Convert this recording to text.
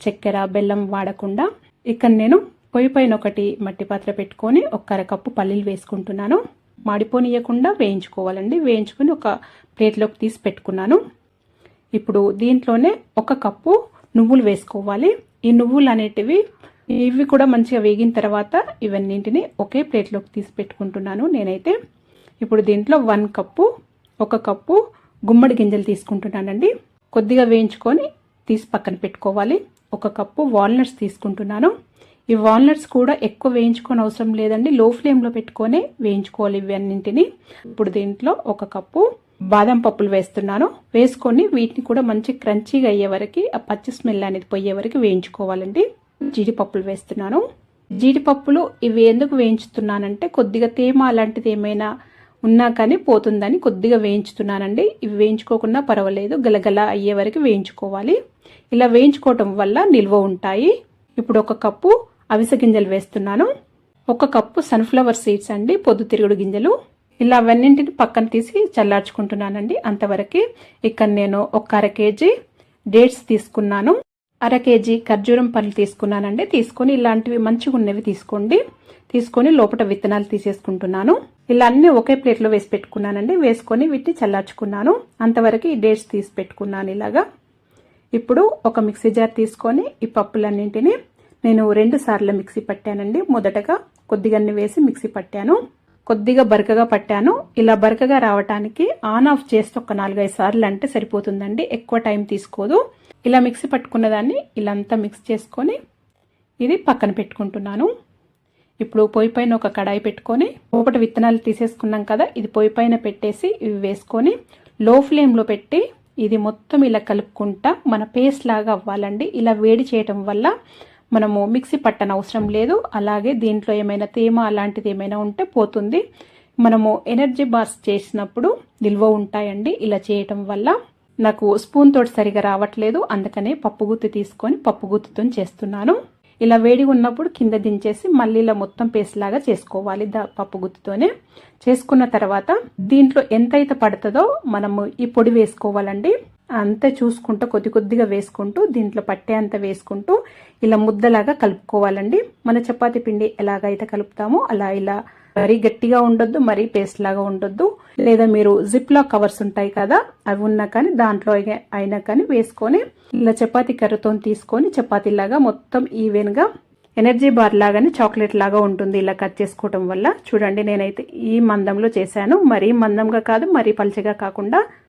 చక్కెర బెల్లం వాడకుండా ఇక్కడ నేను పొయ్యి పైన ఒకటి మట్టి పాత్ర పెట్టుకొని ఒక అరకప్పు పల్లీలు వేసుకుంటున్నాను. మాడిపోనియకుండా వేయించుకోవాలండి. వేయించుకొని ఒక ప్లేట్లోకి తీసి పెట్టుకున్నాను. ఇప్పుడు దీంట్లోనే ఒక కప్పు నువ్వులు వేసుకోవాలి. ఈ నువ్వులు అనేటివి ఇవి కూడా మంచిగా వేగిన తర్వాత ఇవన్నింటిని ఒకే ప్లేట్లోకి తీసి పెట్టుకుంటున్నాను నేనైతే. ఇప్పుడు దీంట్లో వన్ కప్పు ఒక కప్పు గుమ్మడి గింజలు తీసుకుంటున్నానండి. కొద్దిగా వేయించుకొని తీసి పక్కన పెట్టుకోవాలి. ఒక కప్పు వాల్నట్స్ తీసుకుంటున్నాను. ఈ వాల్నట్స్ కూడా ఎక్కువ వేయించుకొని అవసరం లేదండి. లో ఫ్లేమ్లో పెట్టుకొని వేయించుకోవాలి ఇవన్నింటిని. ఇప్పుడు దీంట్లో ఒక కప్పు బాదం పప్పులు వేస్తున్నాను. వేసుకొని వీటిని కూడా మంచి క్రంచీగా అయ్యే వరకు ఆ పచ్చి స్మెల్ అనేది పోయే వరకు వేయించుకోవాలండి. జీడిపప్పులు వేస్తున్నాను. జీడిపప్పులు ఇవి ఎందుకు వేయించుతున్నానంటే కొద్దిగా తేమ అలాంటిది ఏమైనా ఉన్నా కానీ పోతుందని కొద్దిగా వేయించుతున్నానండి. ఇవి వేయించుకోకుండా పర్వాలేదు. గలగల అయ్యే వరకు వేయించుకోవాలి. ఇలా వేయించుకోవటం వల్ల నిల్వ ఉంటాయి. ఇప్పుడు ఒక కప్పు అవిసె గింజలు వేస్తున్నాను. ఒక కప్పు సన్ఫ్లవర్ సీడ్స్ అండి పొద్దుతిరుగుడు గింజలు. ఇలా అవన్నింటిని పక్కన తీసి చల్లార్చుకుంటున్నానండి అంతవరకు. ఇక్కడ నేను ఒక అర కేజీ డేట్స్ తీసుకున్నాను. అర కేజీ ఖర్జూరం పళ్ళు తీసుకున్నానండి. తీసుకొని ఇలాంటివి మంచిగా ఉన్నవి తీసుకోండి. తీసుకొని లోపల విత్తనాలు తీసేసుకుంటున్నాను. ఇలా అన్ని ఒకే ప్లేట్లో వేసి పెట్టుకున్నానండి. వేసుకొని వీటిని చల్లార్చుకున్నాను. అంతవరకు ఈ డేట్స్ తీసి పెట్టుకున్నాను ఇలాగా. ఇప్పుడు ఒక మిక్సీ జార్ తీసుకొని ఈ పప్పులన్నింటినీ నేను రెండు సార్లు మిక్సీ పట్టానండి. మొదటగా కొద్దిగా వేసి మిక్సీ పట్టాను. కొద్దిగా బరకగా పట్టాను. ఇలా బరకగా రావటానికి ఆన్ ఆఫ్ చేస్తే ఒక నాలుగైదు సార్లు అంటే సరిపోతుందండి. ఎక్కువ టైం తీసుకోదు. ఇలా మిక్సీ పట్టుకున్న దాన్ని ఇలా అంతా మిక్స్ చేసుకొని ఇది పక్కన పెట్టుకుంటున్నాను. ఇప్పుడు పొయ్యి పైన ఒక కడాయి పెట్టుకొని ఒకటి విత్తనాలు తీసేసుకున్నాం కదా ఇది పొయ్యి పైన పెట్టేసి ఇవి వేసుకొని లో ఫ్లేమ్లో పెట్టి ఇది మొత్తం ఇలా కలుపుకుంటా మన పేస్ట్ లాగా అవ్వాలండి. ఇలా వేడి చేయటం వల్ల మనము మిక్సీ పట్టన అవసరం లేదు. అలాగే దీంట్లో ఏమైనా తేమ అలాంటిది ఏమైనా ఉంటే పోతుంది. మనము ఎనర్జీ బార్స్ చేసినప్పుడు నిల్వ ఉంటాయండి. ఇలా చేయటం వల్ల నాకు స్పూన్ తోటి సరిగా రావట్లేదు. అందుకనే పప్పు గుత్తి తీసుకొని పప్పు గుత్తితో చేస్తున్నాను. ఇలా వేడి ఉన్నప్పుడు కింద దించేసి మళ్ళీ ఇలా మొత్తం పేస్ట్ లాగా చేసుకోవాలి దా పప్పు గుత్తితోనే. చేసుకున్న తర్వాత దీంట్లో ఎంతైతే పడుతుందో మనము ఈ పొడి వేసుకోవాలండి. అంతే చూసుకుంటూ కొద్ది కొద్దిగా వేసుకుంటూ దీంట్లో పట్టే అంత వేసుకుంటూ ఇలా ముద్దలాగా కలుపుకోవాలండి. మన చపాతీ పిండి ఎలాగైతే కలుపుతామో అలా ఇలా మరీ గట్టిగా ఉండొద్దు మరీ పేస్ట్ లాగా ఉండొద్దు. లేదా మీరు జిప్ లా కవర్స్ ఉంటాయి కదా అవి ఉన్నా కానీ దాంట్లో అయినా కానీ వేసుకొని ఇలా చపాతీ కర్రతో తీసుకొని చపాతీలాగా మొత్తం ఈవెన్గా ఎనర్జీ బార్ లాగానే చాక్లెట్ లాగా ఉంటుంది ఇలా కట్ చేసుకోవటం వల్ల. చూడండి నేనైతే ఈ మందంలో చేశాను. మరీ మందంగా కాదు మరీ పలచగా కాకుండా